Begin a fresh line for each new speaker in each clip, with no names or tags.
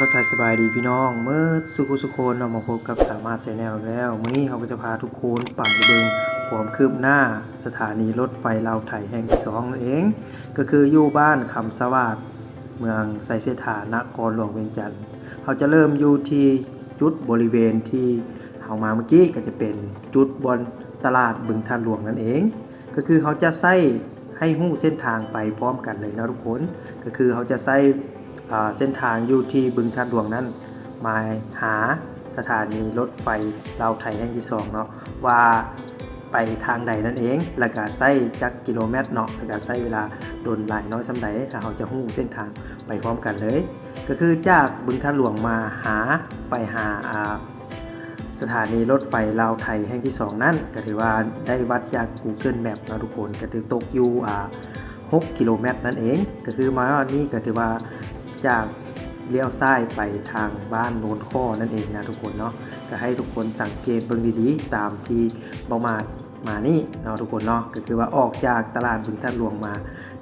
กาทักทายสบายดีพี่น้องเมื่อสุขุสุคนเรามาพบกับสามารถใส่แนวแล้วมื้อนี้เราก็จะพาทุกคนปั่นไปเบิงความคืบหน้า สถานีรถไฟลาวไทยแห่งที่สองนั่นเอง ก็คืออยู่บ้านคำสวัสดเมืองไซเซฐานครหลวงเวียงจันทน์เราจะเริ่มอยู่ที่จุดบริเวณที่เรามาเมื่อกี้ก็จะเป็นจุดบนตลาดบึงท่านหลวงนั่นเอง ก็คือเขาจะใส่ให้หู้เส้นทางไปพร้อมกันเลยนะทุกคน ก็คือเขาจะใส่ เส้นทางอยู่ที่บึงทัดหลวงนั้น มาหาสถานีรถไฟลาวไทยแห่งที่สองเนาะว่าไปทางใดนั่นเอง แล้วก็ใช้จักกิโลเมตรเนาะ แล้วก็ใช้เวลาโดนหลายน้อยสำใดถ้าเราจะหู้เส้นทางไปพร้อมกันเลย ก็คือจากบึงทัดหลวงมาหาไปหาสถานีรถไฟลาวไทยแห่งที่สองนั่น ก็ถือว่าได้วัดจาก Google Map นะทุกคน ก็ถือตกอยู่อ่า6กิโลเมตรนั่นเอง ก็คือมาว่านี่ก็ถือว่า จากเลี้ยวซ้ายไปทางบ้านโนนข้อนั่นเองนะทุกคนเนาะก็ให้ทุกคนสังเกตเบิ่งดีๆ ตามที่บอมาดมานี่เนาะทุกคนเนาะก็คือว่าออกจากตลาดบึงท่านหลวงมา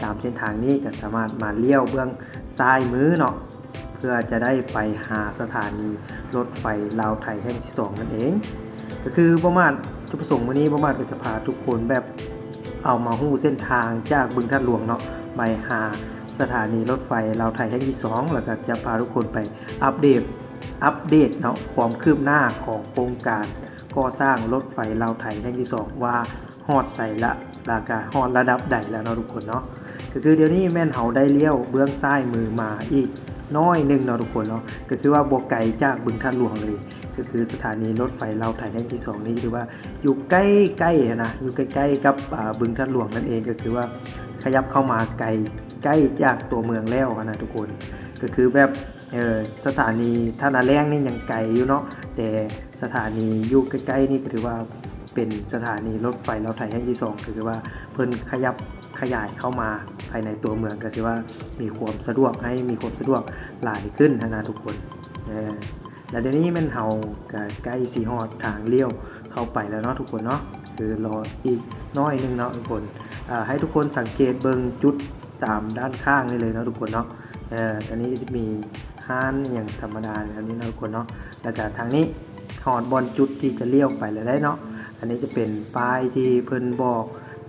ตามเส้นทางนี้ก็สามารถมาเลี้ยวเบื้องซ้ายมือเนาะเพื่อจะได้ไปหาสถานีรถไฟลาวไทยแห่งที่สองนั่นเอง ก็คือประมาณจุดประสงค์วันนี้ประมาณก็จะพาทุกคนแบบเอามาหู้เส้นทางจากบึงท่านหลวงเนาะไปหา สถานีรถไฟลาวไทยแห่งที่2แล้วก็จะพาทุกคนไปอัปเดตอัปเดตเนาะความคืบหน้าของโครงการก่อสร้างรถไฟลาวไทยแห่งที่ 2 ว่าฮอดใส่ละราคาฮอดระดับใดแล้วเนาะทุกคนเนาะก็คือเดี๋ยวนี้แม่นเฮาได้เลี้ยวเบื้องซ้ายมือมาอีกน้อยหนึงเนาะทุกคนเนาะก็คือว่าบวกไกลจากบึงท่าหลวงเลย ก็คือสถานีรถไฟลาวไทยแห่งที่สองนี้คือว่าอยู่ใกล้ๆนะอยู่ใกล้ๆกับบึงท่าหลวงนั่นเองก็คือว่าขยับเข้ามาไกล ใกล้จากตัวเมืองแล้วนะทุกคนก็คือแบบสถานีท่านาแรงนี่ยังไกลอยู่เนาะแต่สถานีอยู่ใกล้ๆนี่ก็ถือว่าเป็นสถานีรถไฟลาไทยแห่งที่สองก็คือว่าเพิ่นขยับขยายเข้ามาภายในตัวเมืองก็ถือว่ามีความสะดวกให้มีความสะดวกหลายขึ้นนะทุกคนแล้วเดี๋ยวนี้มันเฮาก็ใกล้สีหอดทางเลี้ยวเข้าไปแล้วเนาะทุกคนเนาะคือรออีกน้อยนึงเนาะทุกคนให้ทุกคนสังเกตเบิงจุด ตามด้านข้างนี่เลยนะทุกคนเนาะเอ่อตอนนี้จะมีห้านอย่างธรรมดาแบบนี้นะทุกคนเนาะแล้วก็ทางนี้หอดบอลจุดที่จะเลี้ยวไปแล้วได้เนาะอันนี้จะเป็นป้ายที่เพิ่นบอก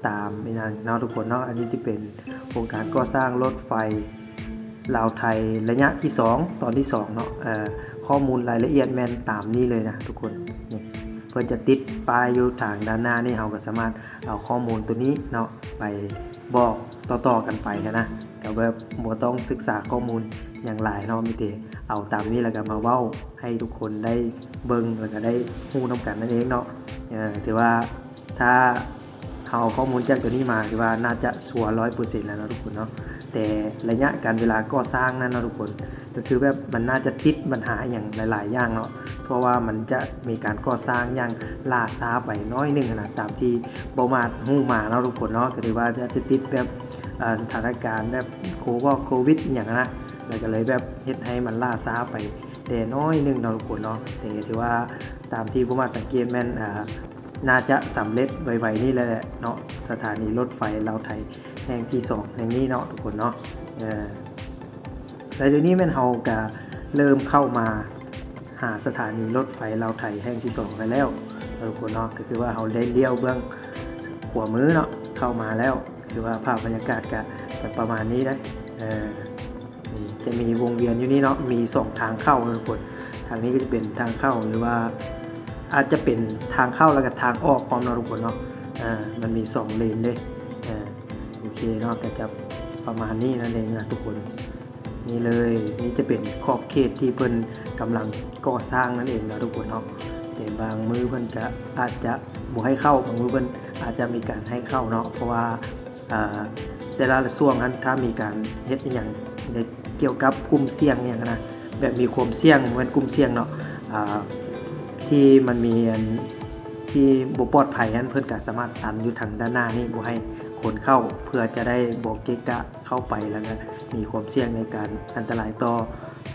ตามนี่นะเนาะทุกคนเนาะอันนี้จะเป็นโครงการก่อสร้างรถไฟลาวไทยระยะที่ 2 ตอนที่2เนาะเอ่อข้อมูลรายละเอียดแม่นตามนี้เลยนะทุกคนนี่ พื่อจะติดป้ายอยู่ทางด้านหน้านี่เราก็สามารถเอาข้อมูลตัวนี้เนาะไปบอกต่อๆกันไปนะก็แบบบ่ต้องศึกษาข้อมูลอย่างหลายเนาะมีแต่เอาตามนี้แล้วก็มาเว้าให้ทุกคนได้เบิ่งแล้วก็ได้ฮู้นํกันนั่นเองเนาะเออถือว่าถ้าเอาข้อมูลจากตัวนี้มาถือว่าน่าจะชัวร์100%แล้วนะทุกคนเนาะแต่ระยะการเวลาก่อสร้างนั่นนะทุกคน ก็คือแบบมันน่าจะติดปัญหาอย่างหลาย ๆ อย่างเนาะเพราะว่ามันจะมีการก่อสร้างอย่างล่าช้าไปน้อยหนึงนะตามที่บมาดหู้มาเนาะทุกคนเนาะก็ถือว่าจะติดแบบสถานการณ์แบบโควดโควิดอย่างนะแล้วก็เลยแบบเฮ็ดให้มันล่าช้าไปแต่น้อยหนึงเนาะทุกคนเนาะแต่ถือว่าตามที่ผมมาสังเกตแม่นอาน่าจะสำเร็จไวๆนี่แหละเนาะสถานีรถไฟลาวไทยแห่งที่สองแห่งนี้เนาะทุกคนเนาะ แล้วเดี๋ยวนี้แม่นเฮาก็เริ่มเข้ามาหาสถานีรถไฟลาวไทยแห่งที่สองไปแล้วทุกคนเนาะก็คือว่าเฮาได้เลี้ยวเบื้องขวามือเนาะเข้ามาแล้วคือว่าภาพบรรยากาศก็จะประมาณนี้ได้เออนี่จะมีวงเวียนอยู่นี่เนาะมีสองทางเข้าทุกคนทางนี้ก็จะเป็นทางเข้าหรือว่าอาจจะเป็นทางเข้าแล้วก็ทางออกพร้อมเนาะทุกคนเนาะอ่ามันมีสองเลนเด้อ่าโอเคเนาะก็จะประมาณนี้นั่นเองนะทุกคน นี่เลยนี่จะเป็นขอบเขตที่เพิ่นกำลังก่อสร้างนั่นเองนะทุกคนเนาะแต่บางมือเพิ่นจะอาจจะบ่ให้เข้าบางมือเพิ่นอาจจะมีการให้เข้าเนาะเพราะว่าแต่ละส่วนนั้นถ้ามีการเฮ็ดอย่างในเกี่ยวกับกลุ่มเสี่ยงอย่างนะแบบมีความเสี่ยงเหมือนกลุ่มเสี่ยงเนาะที่มันมีที่บ่ปลอดภัยนั้นเพิ่นก็สามารถตันอยู่ทางด้านหน้านี่บ่ให้ คนเข้าเพื่อจะได้บอกเกะกะเข้าไปแล้วก็มีความเสี่ยงในการอันตรายต่อ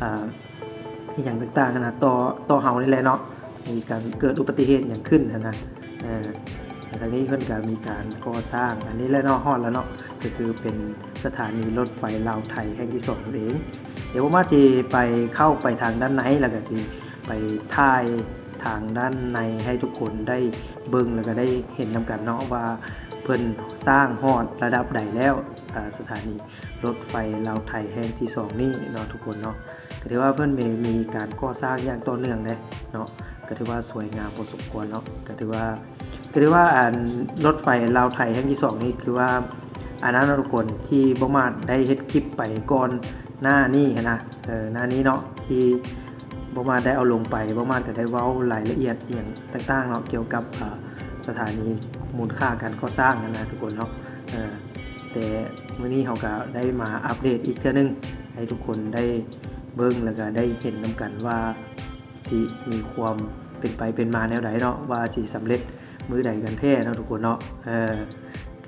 อ่าอย่างต่างๆนะต่อต่อเฮานี่แหละเนาะมีการเกิดอุบัติเหตุอย่างขึ้นนะนะแต่ทางนี้เพิ่นก็มีการก่อสร้าง อันนี้แล้วเนาะฮอดแล้วเนาะก็คือเป็นสถานีรถไฟลาวไทยแห่งที่สองเอง เดี๋ยวผมว่าจะไปเข้าไปทางด้านในแล้วก็จะไปถ่าย ทางด้านในให้ทุกคนได้เบิ่งแล้วก็ได้เห็นนำกันเนาะว่าเพิ่นสร้างฮอดระดับใดแล้วสถานีรถไฟลาวไทยแห่งที่สองนี่เนาะทุกคนเนาะก็ถือว่าเพิ่นมีมีการก่อสร้างอย่างต่อเนื่องเลยเนาะก็ถือว่าสวยงามพอสมควรเนาะก็ถือว่าก็ถือว่าอ่านรถไฟลาวไทยแห่งที่สองนี่คือว่าอันนั้นทุกคนที่บ่มาได้เฮ็ดคลิปไปก่อนหน้านี้นะเออหน้านี้เนาะที่ บ่มาได้เอาลงไปบ่มาก็ได้เว้ารายละเอียดอหย่างต่างๆเนาะเกี่ยวกับสถานีมูลค่าการก่อสร้างนั่นนะทุกคนเนาะแต่มื้อนี้เราก็ได้มาอัปเดตอีกเทื่อนึง ให้ทุกคนได้เบิ่งแล้วก็ได้เห็นนํกันว่าสิมีความเป็นไปเป็นมาแนวใดเนาะว่าสิสำเร็จมือใดกันแท้เนาะทุกคนเนาะเออ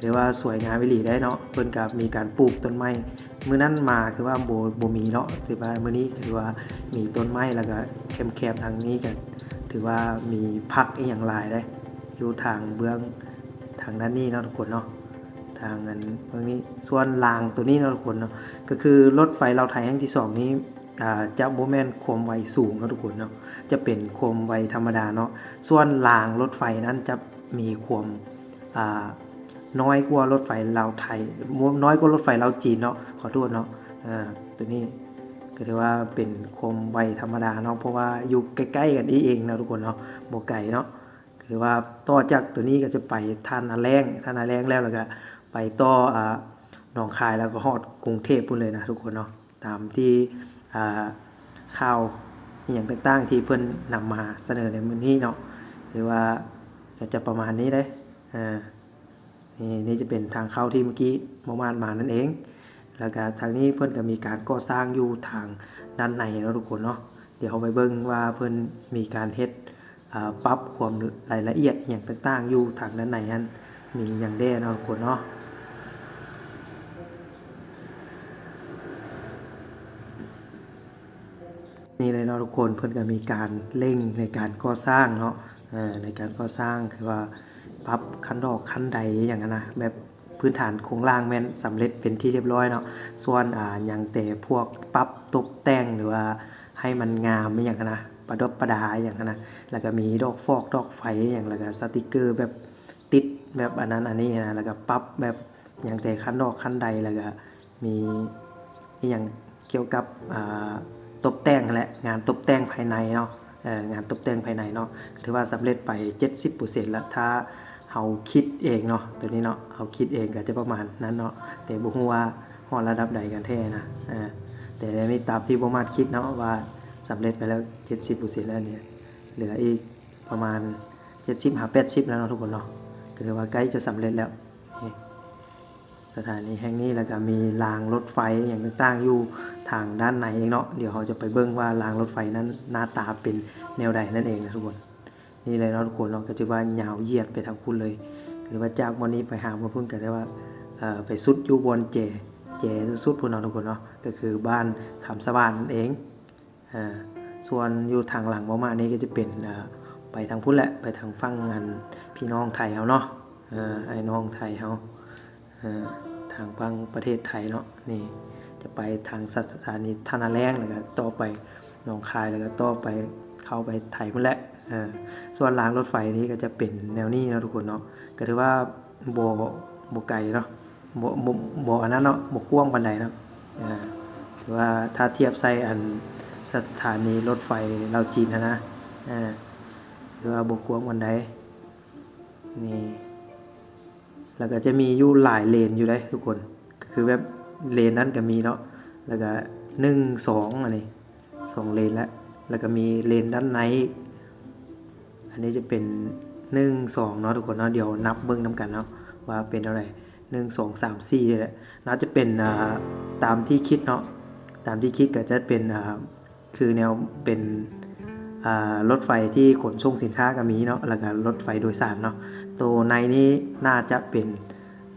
ถือว่าสวยงามวิลีได้เนาะเพิ่นกับมีการปลูกต้นไม้ มื้อนั้นมาคือว่าโบ่บ่มีเนาะถือว่ามื้อนี้ถือว่ามีต้นไม้แล้วก็แคมๆทางนี้ก็ถือว่ามีพักอีหยังหลายได้อยู่ทางเบื้องทางด้านนี้เนาะทุกคนเนาะทางอันเบื้องนี้ส่วนรางตัวนี้เนาะทุกคนเนาะก็คือรถไฟเราไทยแห่งที่สองนี้จะโบแมนคมไวสูงเนาะทุกคนเนาะจะเป็นคมไวธรรมดาเนาะส่วนรางรถไฟนั้นจะมีคมอ่า น้อยกว่ารถไฟลาไทยน้อยกว่ารถไฟลาจีนเนาะขอโทษเนาะอ่าตัวนี้ก็ถือว่าเป็นคมไวธรรมดาเนาะเพราะว่าอยู่ใกล้ๆกันนี่เองนะทุกคนเนาะบ่ไกลเนาะก็ถือว่าต่อจากตัวนี้ก็จะไปท่านาแรงท่านาแรงแล้วแล้วก็ไปต่ออ่าหนองคายแล้วก็ฮอดกรุงเทพพุ่นเลยนะทุกคนเนาะตามที่อ่าข่าวอย่างต่างๆที่เพิ่นนำมาเสนอในมื้อนี้เนาะหรือว่าก็จะประมาณนี้เด้อ่า นี่นี่จะเป็นทางเข้าที่เมื่อกี้เมื่อวานมานั่นเอง แล้วก็ทางนี้เพื่อนก็มีการก่อสร้างอยู่ทางด้านในเนาะทุกคนเนาะเดี๋ยวเราไปเบิ่งว่าเพื่อนมีการเฮ็ดปรับความรายละเอียดอย่างต่างๆ อยู่ทางด้านในนั้นมีอย่างแด้เนาะทุกคนเนาะนี่เลยเนาะทุกคนเพื่อนก็มีการเร่งในการก่อสร้างเนาะอ่อในการก่อสร้างคือว่า ปรับขั้นดอกขั้นใดอย่างนั้นนะแบบพื้นฐานโครงล่างแม่นสำเร็จเป็นที่เรียบร้อยเนาะส่วนอ่าอย่างแต่พวกปรับตกแต่งหรือว่าให้มันงามไม่อย่างนั้นนะประดับประดาอย่างนั้นนะแล้วก็มีดอกฟอกดอกไฟอย่างแล้วก็สติกเกอร์แบบติดแบบอันนั้นอันนี้นะแล้วก็ปรับแบบอย่างแต่ขั้นดอกขั้นใดแล้วก็มีอย่างเกี่ยวกับอ่าตกแต่งแหละงานตกแต่งภายในเนาะงานตกแต่งภายในเนาะถือว่าสำเร็จไป 70%แล้วถ้า เฮาคิดเองเนาะตัวนี้เนาะเฮาคิดเองก็จะประมาณนั้นเนาะแต่บ่ฮู้ว่าฮอดระดับใดกันแท้นะเออแต่ในนี้ตามที่บ่มาคิดเนาะว่าสำเร็จไปแล้ว 70%แล้วเนี่ยเหลืออีกประมาณ 70หา80 แล้วเนาะทุกคนเนาะก็ถือว่าใกล้จะสำเร็จแล้วสถานีแห่งนี้แล้วก็มีรางรถไฟอย่างต่างๆอยู่ทางด้านในเองเนาะเดี๋ยวเราจะไปเบิ่งว่ารางรถไฟนั้นหน้าตาเป็นแนวใดนั่นเองนะทุกคน นี่เลยเนาะทุกคนเนาะก็จะว่ายาวเหยียดไปทางคุณเลยคือว่าจากวันนี้ไปหาวันพุ่นก็ได้ว่าไปสุดอยู่บนเจเจสุดพุ่นเนาะทุกคนเนาะก็คือบ้านคำสวานนั่นเองอส่วนอยู่ทางหลังประมาณนี้ก็จะเป็นไปทางพุ่นแหละไปทางฝั่งงานพี่น้องไทยเฮาเนาะไอ้น้องไทยเฮาทางฝั่งประเทศไทยเนาะนี่จะไปทางสถานีท่านาแรงแล้วก็ต่อไปหนองคายแล้วก็ต่อไปเข้าไปไทยพุ่นแหละ ส่วนรางรถไฟนี้ก็จะเป็นแนวนี้นะทุกคนเนาะก็ถือว่าโบ่บ่ไกลเนาะบ่บ่บ่อันนั้นเนาะโบกว้างปานใดเนาะถือว่าถ้าเทียบใส่อันสถานีรถไฟลาจีนนะนะถือว่าโบกว้างปานใดนี่แล้วก็จะมีอยู่หลายเลนอยู่เลยทุกคนคือแบบเลนนั้นก็มีเนาะแล้วก็หนึ่งสองอันนี้สองเลนแล้วแล้วก็มีเลนด้านใน อันนี้จะเป็นหนึ่งสองเนาะทุกคนเนาะเดี๋ยวนับเบิ้งน้ำกันเนาะว่าเป็นเท่าไหร่หนึ่งสองสามสี่เลยแหละน่าจะเป็นอ่าตามที่คิดเนาะตามที่คิดก็จะเป็นอ่าคือแนวเป็นอ่ารถไฟที่ขนส่งสินค้าก็มีเนาะแล้วก็รถไฟโดยสารเนาะตัวในนี้น่าจะเป็น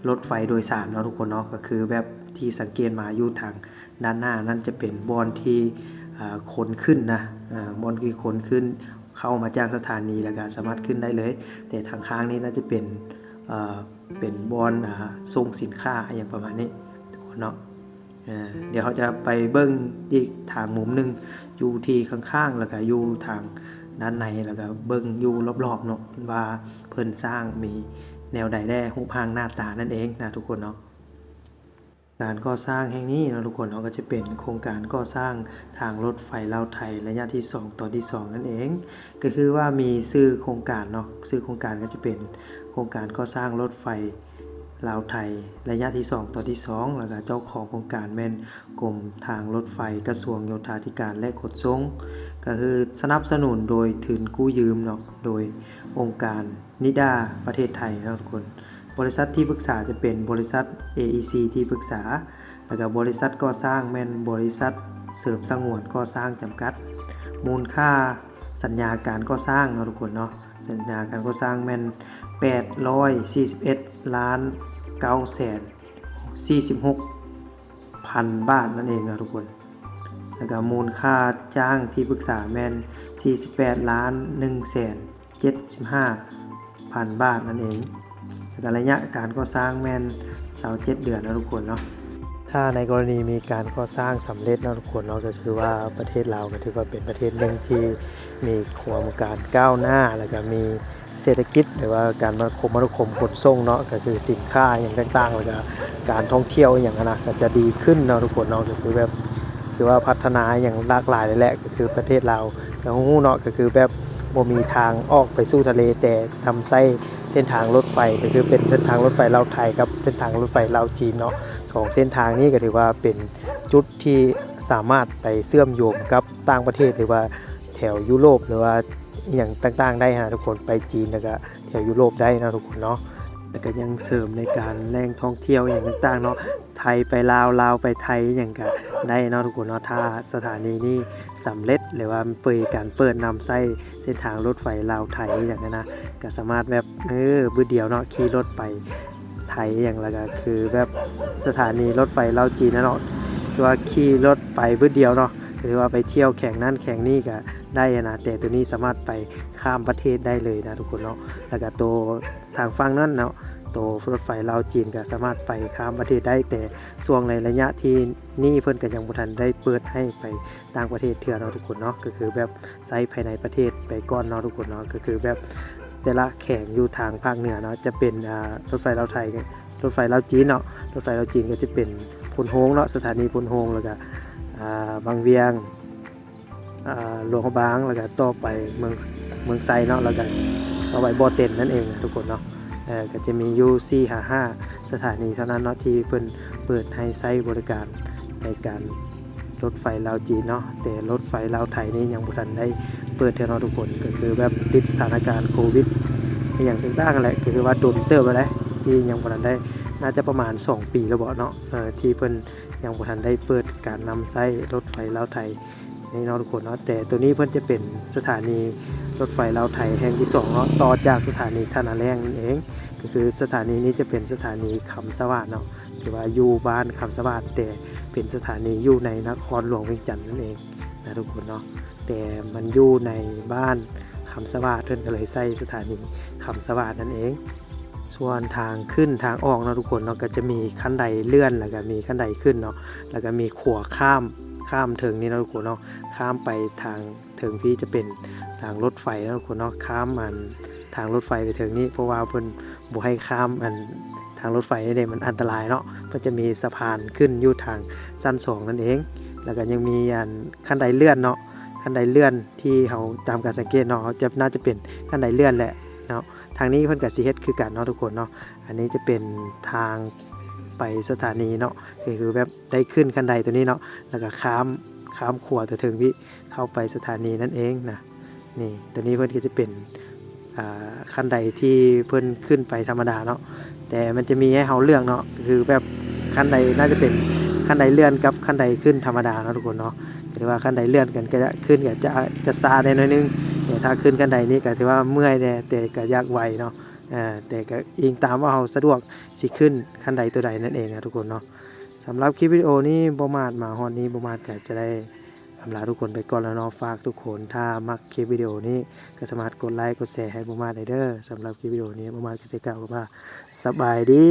รถไฟโดยสารเนาะทุกคนเนาะก็คือแบบที่สังเกตมาอยู่ทางด้านหน้านั่นจะเป็นบอนที่อ่าขนขึ้นนะอ่าบอนที่ขนขึ้น เข้ามาจากสถานีแล้วก็สามารถขึ้นได้เลย แต่ทางข้างนี้น่าจะเป็นเป็นบอนส่งสินค้าอย่างประมาณนี้ทุกคนเนาะเดี๋ยวเขาจะไปเบิ้งอีกทางมุมหนึงอยู่ที่ข้างๆแล้วก็อยู่ทางด้านในแล้วก็เบิ้งอยู่รอบๆเนาะว่าเพิ่นสร้างมีแนวใดแด้รูปร่างหน้าตานั่นเองนะทุกคนเนาะ การก่อสร้างแห่งนี้นะทุกคนเราก็จะเป็นโครงการก่อสร้างทางรถไฟลาวไทยระยะที่ 2 ตอนที่ 2 นั่นเอง ก็คือว่ามีชื่อโครงการเนาะชื่อโครงการก็จะเป็นโครงการก่อสร้างรถไฟลาวไทยระยะที่ 2ตอนที่ 2 แล้วก็เจ้าของโครงการแม่นกรมทางรถไฟกระทรวงโยธาธิการและขนส่งก็คือสนับสนุนโดยทุนกู้ยืมเนาะโดยองค์การนิดาประเทศไทยนะทุกคน บริษัทที่ปรึกษาจะเป็นบริษัท AEC ที่ปรึกษา แล้วก็บริษัทก่อสร้างแม่นบริษัทเสริมสงวนก่อสร้างจำกัด มูลค่าสัญญาการก่อสร้างเนาะทุกคนเนาะสัญญาการก่อสร้างแม่น841 ล้าน9แสน46พันบาทนั่นเองนะทุกคนแล้วก็มูลค่าจ้างที่ปรึกษาแม่น48 ล้าน1แสน75พันบาทนั่นเอง แล้วก็ระยะการก่อสร้างแม่นเสาเจ็ดเดือนนะทุกคนเนาะถ้าในกรณีมีการก่อสร้างสำเร็จนะทุกคนเนาะก็คือว่าประเทศเราก็ถือว่าเป็นประเทศหนึ่งที่มีความการก้าวหน้าแล้วก็มีเศรษฐกิจหรือว่าการมาคมมนุคมขนส่งเนาะก็คือสินค้าอย่างต่างๆแล้วก็การท่องเที่ยวอย่างนั้นนะก็จะดีขึ้นเนาะทุกคนเนาะก็คือแบบคือว่าพัฒนาอย่างหลากหลายเลยแหละก็คือประเทศเราก็ฮู้เนาะก็คือแบบบ่มีทางออกไปสู่ทะเลแต่ทำไส้ ส้นทางรถไฟก็คือเป็นเส้นทางรถไฟลาวไทยกับเส้นทางรถไฟลาวจีนเนาะสองเส้นทางนี้ก็ถือว่าเป็นจุดที่สามารถไปเชื่อมโยงกับต่างประเทศหรือว่าแถวยุโรปหรือว่าอย่างต่างๆ ได้นะทุกคนไปจีนแล้วก็แถวยุโรปได้นะทุกคนเนาะแล้วก็ยังเสริมในการแรงท่องเที่ยวอย่างต่างๆเนาะไทยไปลาวลาวไปไทยอย่างก็ได้เนาะทุกคนเนาะถ้าสถานีนี้สำเร็จหรือว่าเปิดการเปิดนำไส้ ส้นทางรถไฟลาวไทยอย่างนั้นนะก็สามารถแบบเออบื้อเดียวเนาะขี่รถไปไทยอย่างละก็คือแบบสถานีรถไฟลาวจีนนะเนาะคือว่าขี่รถไปเพื่อเดียวเนาะคือว่าไปเที่ยวแข่งนั่นแข่งนี่ก็ได้นะแต่ตัวนี้สามารถไปข้ามประเทศได้เลยนะทุกคนเนาะแล้วก็ตัวทางฝั่งนั้นเนาะ ตัวรถไฟลาวจีนก็สามารถไปข้ามประเทศได้แต่ช่วงในระยะที่นี่เพิ่นก็ยังบ่ทันได้เปิดให้ไปต่างประเทศเทื่อเนาะทุกคนเนาะก็คือแบบไซส์ภายในประเทศไปก่อนเนาะทุกคนเนาะก็คือแบบแต่ละแข่งอยู่ทางภาคเหนือเนาะจะเป็นรถไฟลาวไทยกับรถไฟลาวจีนเนาะรถไฟลาวจีนก็จะเป็นพลโฮงเนาะสถานีพลโฮงแล้วก็บางเวียงหลวงบางแล้วก็ต่อไปเมืองเมืองไซเนาะแล้วก็ต่อไปบ่อเต็นนั่นเองทุกคนเนาะ เออก็จะมียู่4 5 5สถานีเท่านั้นเนาะที่เพิ่นเปิดให้ใช้บริการในการรถไฟลาวจีนเนาะแต่รถไฟลาวไทยนี่ยังบ่ทันได้เปิดเทอเนาะทุกคนก็คือแบบติดสถานการณ์โควิด อย่างต่างๆแหละก็คือว่าโดนเติบไปแล้วที่ยังบ่ทันได้น่าจะประมาณ 2 ปีแล้วเนาะที่เพิ่นยังบ่ทันได้เปิดการนำไส้รถไฟลาวไทย นี่เนาะทุกคนเนาะแต่ตัวนี้เพิ่อนจะเป็นสถานีรถไฟลาวไทยแห่งที่สองเนาะต่อจากสถานีท่านาแรงนั่นเองก็คือสถานีนี้จะเป็นสถานีคำสวัสดเนาะที่ว่าอยู่บ้านคำสวัสดแต่เป็นสถานีอยู่ในนครหลวงเวียงจันทร์นั่นเองนะทุกคนเนาะแต่มันอยู่ในบ้านคำสวัสดเพิ่อนก็เลยใส่สถานีคำสวัสดนั่นเองส่วนทางขึ้นทางออกเนาะทุกคนเนาะก็จะมีขั้นไดเลื่อนแล้วก็มีขั้นไดขึ้นเนาะแล้วก็มีขัวข้าม ข้ามเถิงนี่เนาะทุกคนเนาะข้ามไปทางเถิงพี่จะเป็นทางรถไฟเนาะทุกคนเนาะข้ามมันทางรถไฟไปเถิงนี้ เพราะว่าเพิ่นบ่ให้ข้ามอันทางรถไฟนี่เด้มันอันตรายเนาะเพิ่นจะมีสะพานขึ้นอยู่ทางสั้นสองนั่นเอง แล้วก็ยังมีอันขั้นไดเลื่อนเนาะขั้นไดเลื่อนที่เขาตามการสังเกตเนาะเขาจะน่าจะเป็นขั้นไดเลื่อนแหละเนาะทางนี้เพิ่นกับซีเฮดคือกันเนาะทุกคนเนาะอันนี้จะเป็นทาง ไปสถานีเนาะก็คือแบบได้ขึ้นขั้นไดตัวนี้เนาะแล้วก็ข้ามข้ามขัวตัวถึงวิเข้าไปสถานีนั่นเองนะนี่ตัวนี้เพิ่อนก็จะเป็นอ่าขั้นไดที่เพิ่อนขึ้นไปธรรมดาเนาะแต่มันจะมีให้เฮาเลือกเนาะคือแบบขั้นใดน่าจะเป็นขั้นไดเลื่อนกับขั้นไดขึ้นธรรมดาเนาะทุกคนเนาะถือว่าขั้นใดเลื่อนกันก็จะขึ้นก็จะจะซาได้น้อยนึงแต่ถ้าขึ้นขั้นใดนี้ก็ถือว่าเมื่อยแน่แต่ก็ยากไวเนาะ อ่าแต่ก็อิงตามว่าเราสะดวกสิขึ้นขั้นใดตัวใดนั่นเองนะทุกคนเนาะสำหรับคลิปวิดีโอนี้บ่มาดมาฮอนนี้บ่มาดก็จะได้ำลาทุกคนไปก่อนแล้วเนาะฝากทุกคนถ้ามักคลิปวิดีโอนี้ก็สามารถกดไลค์กดแชร์ให้บุมาได้เด้อสำหรับคลิปวิดีโอนี้บุมาก็จะกล่าวว่าสบายดี